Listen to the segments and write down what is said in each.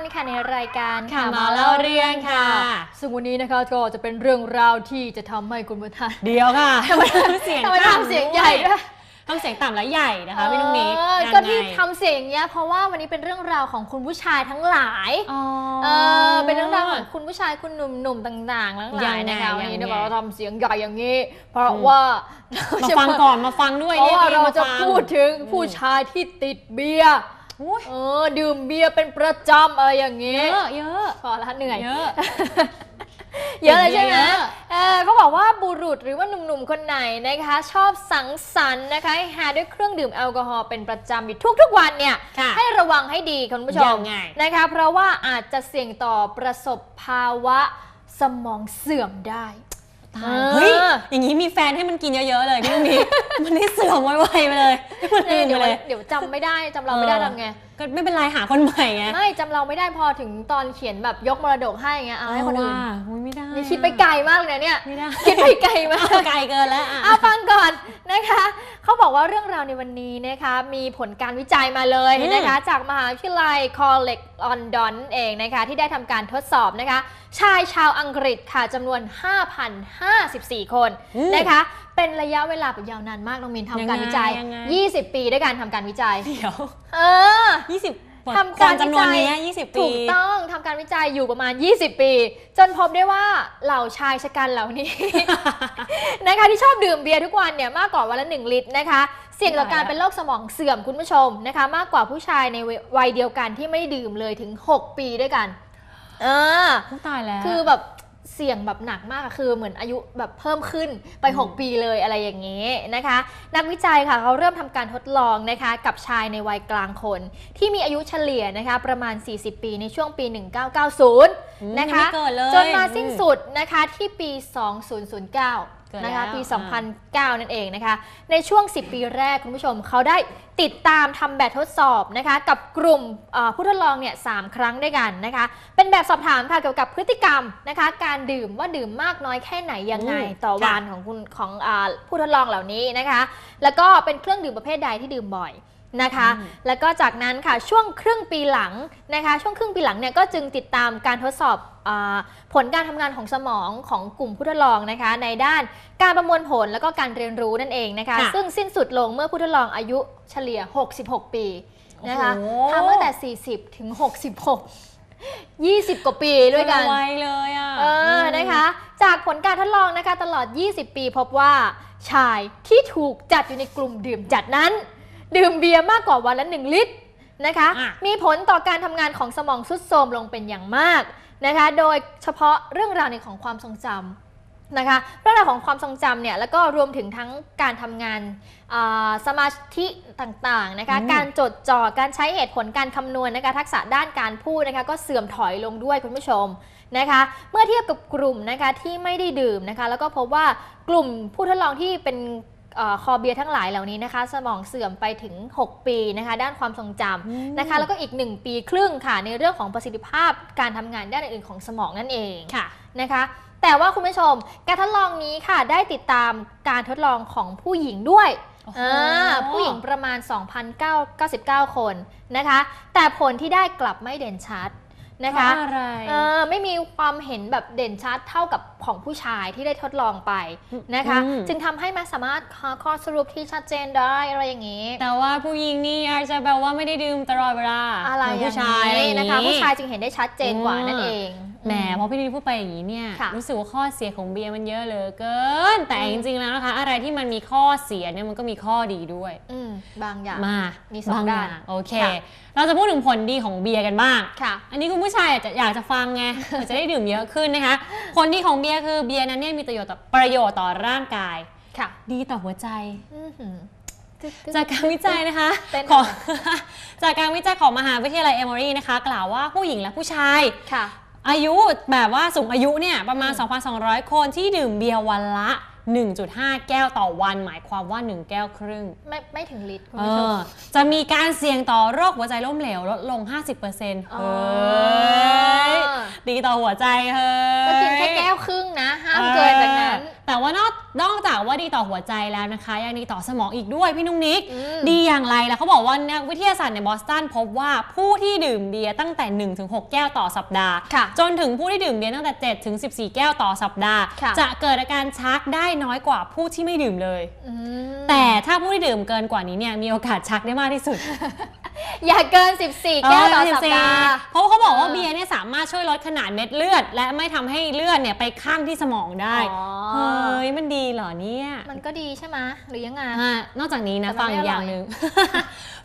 นค่ะในรายการค่ะมาเล่าเรื่องค่ะ ซึ่งวันนี้นะคะก็จะเป็นเรื่องราวที่จะทำให้คุณผู้ชมเดียวค่ะทำไมเสียงทำไมทำเสียงใหญ่ด้วยทำเสียงต่ำและใหญ่นะคะพี่นุ้งนิกเออยังไงก็ที่ทำเสียงอย่างเงี้ยเพราะว่าวันนี้เป็นเรื่องราวของคุณผู้ชายทั้งหลายอ๋อเออเป็นเรื่องราวของคุณผู้ชายคุณหนุ่มๆต่างๆทั้งหลายนะคะยังไงวันนี้ยังไงเนี่ยเราทำเสียงใหญ่อย่างนี้ เพราะว่ามาฟังก่อนมาฟังด้วยเพราะว่านี่เราจะมฟังพูดถึงผู้ชายที่ติดเบียร์อุ๊ย เออ ดื่มเบียร์เป็นประจำอะไรอย่างเยงี้อะเยอะพอละเหนื่อยเยอะเยอะเลยใช่ไหมเยอะเออเขาบอกว่าบุรุษหรือว่าหนุ่มๆ คนไหนนะคะ ชอบสังสรรค์นะคะให้หาด้วยเครื่องดื่มแอลกอฮอล์เป็นประจำอยู่ทุกๆวันเนี่ยค่ะให้ระวังให้ดีคุณผู้ชยัมงไงนะคะ เพราะว่าอาจจะเสี่ยงต่อประสบภาวะสมองเสื่อมได้ ตาเอยอเฮ้ยอย่างนี้มีแฟนให้มันกินเยอะๆเลยพี่นุ้งนิกมันได้เสื่อมไวๆไปเลยให้มันลืมเดี๋ไปยวเลย เดี๋ยวจำไม่ได้จำเราไม่ได้เออทำไง ก็ไม่เป็นไรหาคนใหม่ไงไม่จำเราไม่ได้พอถึงตอนเขียนแบบยกมรดกให้ไงเอาให้คนอื่นว่าอุ๊ยไม่ได้นี่คิดไปไกลมากเลยนะเนี่ยไม่ได้คิดไปไกลมากเอาไกลเกินแล้วอะเอาฟังก่อนนะคะเขาบอกว่าเรื่องราวในวันนี้นะคะมีผลการวิจัยมาเลยอืมนะคะจากมหาวิทยาลัย College London เองนะคะที่ได้ทำการทดสอบนะคะชายชาวอังกฤษค่ะจำนวน 5,054 คนนะคะ เป็นระยะเวลาแบบยาวนานมากน้องมินทำการวิจัย ยังไง 20 ปีด้วยการทำการวิจัย เดี๋ยวเออ ยี่สิบทำการจำนวนวิจัยนี้ยี่สิบปีถูกต้องทำการวิจัยอยู่ประมาณ 20 ปี จนพบได้ว่าเหล่าชายชะกันเหล่านี้ นะคะที่ชอบดื่มเบียร์ทุกวันเนี่ยมากกว่าวันละ 1 ลิตรนะคะ เสี่ยงต่อการเป็นโรคสมองเสื่อมคุณผู้ชมนะคะ มากกว่าผู้ชายในวัยเดียวกันที่ไม่ดื่มเลยถึง 6 ปีด้วยกันเออ ตายแล้ว คือแบบ เสี่ยงแบบหนักมากอะคือเหมือนอายุแบบเพิ่มขึ้นไปอืม6ปีเลยอะไรอย่างนี้นะคะ นักวิจัยค่ะเขาเริ่มทำการทดลองนะคะกับชายในวัยกลางคน ที่มีอายุเฉลี่ยนะคะประมาณ 40 ปีในช่วงปี 1990อืมนะยังคะไม่เกิดเลยจนมาสิ้นอืมสุดนะคะที่ปี 2009 เกิดนะคะแล้วปี อ่า 2009 นั่นเองนะคะ ในช่วง 10 ปีแรกคุณผู้ชมเขาได้ติดตามทำแบบทดสอบนะคะ กับกลุ่มเอ่อผู้ทดลองเนี่ยสามครั้งด้วยกันนะคะ เป็นแบบสอบถามค่ะเกี่ยวกับพฤติกรรมนะคะ การดื่มว่าดื่มมากน้อยแค่ไหนยังไง อืมต่อค่ะ วันของคุณของอาผู้ทดลองเหล่านี้นะคะ แล้วก็เป็นเครื่องดื่มประเภทใดที่ดื่มบ่อย นะคะอืมแล้วก็จากนั้นค่ะช่วงครึ่งปีหลังนะคะ ช่วงครึ่งปีหลังเนี่ยก็จึงติดตามการทดสอบอาผลการทำงานของสมองของกลุ่มผู้ทดลองนะคะ ในด้านการประมวลผลแล้วก็การเรียนรู้นั่นเองนะคะค่ะซึ่งสิ้นสุดลงเมื่อผู้ทดลองอายุเฉลี่ย 66 ปีนะคะโอ้โหทำตั้งแต่ 40 ถึง 66 20 กว่าปีด้วยกันไวเลยอะ เออ นะคะ จากผลการทดลองนะคะตลอด 20 ปีพบว่า ชายที่ถูกจัดอยู่ในกลุ่มดื่มจัดนั้น ดื่มเบียร์มากกว่าวันละ 1 ลิตรนะคะ อะ มีผลต่อการทำงานของสมองทรุดโทรมลงเป็นอย่างมากนะคะ โดยเฉพาะเรื่องราวในของความทรงจำนะคะ เรื่องราวของความทรงจำเนี่ยแล้วก็รวมถึงทั้งการทำงานอ่าสมาธิต่างๆนะคะ อืม การจดจ่อ การใช้เหตุผลการคำนวณนะคะ ทักษะด้านการพูดนะคะก็เสื่อมถอยลงด้วยคุณผู้ชมนะคะ เมื่อเทียบกับกลุ่มนะคะที่ไม่ได้ดื่มนะคะ แล้วก็พบว่ากลุ่มผู้ทดลองที่เป็นเออ คอเบียร์ทั้งหลายเหล่านี้นะคะ สมองเสื่อมไปถึง 6 ปีนะคะ ด้านความทรงจำนะคะ แล้วก็อีก 1 ปีครึ่งค่ะ ในเรื่องของประสิทธิภาพการทำงานด้านอื่นๆของสมองนั่นเองค่ะนะคะแต่ว่าคุณผู้ชมการทดลองนี้ค่ะได้ติดตามการทดลองของผู้หญิงด้วยโอ้โหอ่าผู้หญิงประมาณ 2,999 คนนะคะ แต่ผลที่ได้กลับไม่เด่นชัด นะคะเพราอะไรเออไม่มีความเห็นแบบเด่นชัดเท่ากับของผู้ชายที่ได้ทดลองไปนะคะอืมจึงทำให้ไม่สามารถหาข้อสรุปที่ชัดเจนได้อะไรอย่างนี้ แต่ว่าผู้หญิงนี่อาจจะแบบว่าไม่ได้ดื่มตลอดเวลาอะไรเหมืนอย่าผู้งชายอะไรอนี้ย่างนะคะ ผู้ชายจึงเห็นได้ชัดเจนกว่าอืมนั่นเอง แหมอืพอพี่นิดพูดไปอย่างนี้เนี่ยค่ะรู้สึกว่าข้อเสียของเบียร์มันเยอะเหลือเกิน แต่จริงๆแล้วนะคะ อะไรที่มันมีข้อเสียเนี่ยมันก็มีข้อดีด้วยอืมบางอย่างมามีสองบด้านย่โอเคค่ะเราจะพูดถึงผลดีของเบียร์กันบ้างค่ะ อันนี้คุณผู้ชายอาจจะอยากจะฟังไงเผื่อจะได้ดื่มเยอะขึ้นนะคะ ผลดีของเบียร์คือเบียร์นั้นเนี่ยมีประโยชน์ต่อประโยชน์ต่อร่างกายค่ะ ดีต่อหัวใจอื้อหือตึ๊ดตึ๊ดจากการวิจัยนะคะเต้นของจากการวิจัยของมหาวิทยาลัยเอมอรีนะคะ กล่าวว่าผู้หญิงและผู้ชายค่ะ อายุแบบว่าสูงอายุเนี่ยประมาณอืม2,200 คนที่ดื่มเบียร์วันละ 1.5 แก้วต่อวัน หมายความว่า 1 แก้วครึ่ง ไม่ไม่ถึงลิตรคุณเอผู้ชม อจะมีการเสี่ยงต่อโรคหัวใจล้มเหลวลดลง 50%อ๋เฮอ้ย ดีต่อหัวใจเฮ้ย ก็กินแค่แก้วครึ่ ว่านอกนอกจากว่าดีต่อหัวใจแล้วนะคะยังดีต่อสมองอีกด้วยพี่นุ้งนิกอืมดีอย่างไรล่ะเขาบอกว่านักวิทยาศาสตร์ในบอสตันพบว่าผู้ที่ดื่มเบียร์ตั้งแต่ 1-6 แก้วต่อสัปดาห์ค่ะจนถึงผู้ที่ดื่มเบียร์ตั้งแต่7ถึง14 แก้วต่อสัปดาห์ค่ะจะเกิดอาการชักได้น้อยกว่าผู้ที่ไม่ดื่มเลยอืมแต่ถ้าผู้ที่ดื่มเกินกว่านี้เนี่ยมีโอกาสชักได้มากที่สุด อย่าเกิน 14 แก้วต่อสัปดาห์เพราะว่าเขาบอกว่าเออเบียร์เนี่ยสามารถช่วยลดขนาดเม็ดเลือด และไม่ทำให้เลือดเนี่ยไปข้างที่สมองได้อ๋อเฮ้ย มันดีเหรอเนี่ย มันก็ดีใช่ไหมหรือยังไงอ่านอกจากนี้นะแต่มันฟังไม่อีกอย่างอร่อยหนึ่ง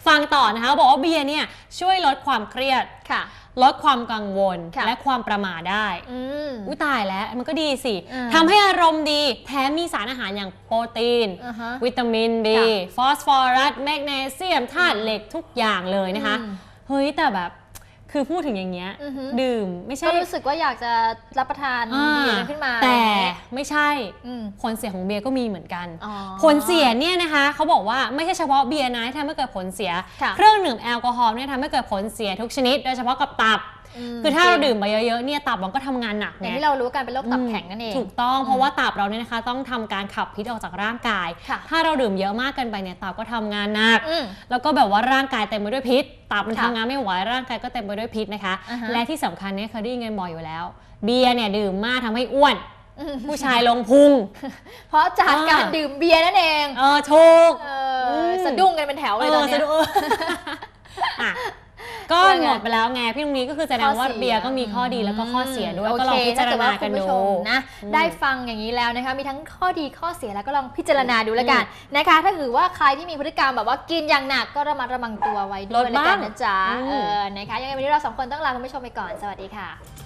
ฟังต่อนะคะบอกว่าเบียร์เนี่ยช่วยลดความเครียดค่ะ ลดความกังวลค่ะและความประหม่าได้อืมอุ้ยตายแล้วมันก็ดีสิอืมทำให้อารมณ์ดีแถมมีสารอาหารอย่างโปรตีนอ่าฮะวิตามินดีค่ะฟอสฟอรัสแมกนีเซียมธาตุเหล็กทุกอย่างเลยนะคะอืมเฮ้ยแต่แบบ คือพูดถึงอย่างเงี้ยอือฮึ ดื่มไม่ใช่ก็รู้สึกว่าอยากจะรับประทานอ่าเบียร์ขึ้นมาแต่ไม่ใช่อืมผลเสียของเบียร์ก็มีเหมือนกัน อ๋อ ผลเสียเนี่ยนะคะเขาบอกว่าไม่ใช่เฉพาะเบียร์นะที่ทำให้เกิดผลเสีย ค่ะ เครื่องดื่มแอลกอฮอล์เนี่ยทำให้เกิดผลเสียทุกชนิด โดยเฉพาะกับตับม คือถ้าเราจงดื่มไปเยอะๆเนี่ยตับมันก็ทำงานหนักอย่างไงที่เรารู้กันเป็นโรคตับแข็งนั่นเองถูกต้องเพราะว่าตับเราเนี่ยนะคะ ต้องทำการขับพิษออกจากร่างกายค่ะถ้าเราดื่มเยอะมากเกินไปเนี่ยตับก็ทำงานหนักอืมแล้วก็แบบว่าร่างกายเต็มไปด้วยพิษตับมันค่ะทำงานไม่ไหวร่างกายก็เต็มไปด้วยพิษนะคะอ่าฮะและที่สำคัญเนี่ยเคยได้ยินกันบ่อยอยู่แล้ว เบียร์เนี่ยดื่มมากทำให้อ้วนอืมผู้ชายลงพุง เพราะจากอ่าการดื่มเบียร์นั่นเอง เออถูกเอออมสะดุ้งกันเป็นแถวเลยตอนเนี้ยสะดุ้งอะ ก็ยังไงหมดไปแล้วไงพี่ตรงนี้ก็คือแสดงว่าข้อสีเบียร์ก็มีข้อดีแล้วก็ข้อเสียด้วยโอก็ลองเคพิจารถ้เกิดณาว่ากันคุณดูผู้ชมนะอืมได้ฟังอย่างนี้แล้วนะคะมีทั้งข้อดีข้อเสียแล้วก็ลองพิจารณาดูแล้วกันนะคะ ถ้าถือว่าใครที่มีพฤติกรรมแบบว่ากินอย่างหนักก็ระมัดระวังตัวไว้ด้วยลดแล้วบ้างกันนะจ๊ะอืมเออนะคะยังไงวันนี้เราสองคนต้องลาคุณผู้ชมไปก่อนสวัสดีค่ะ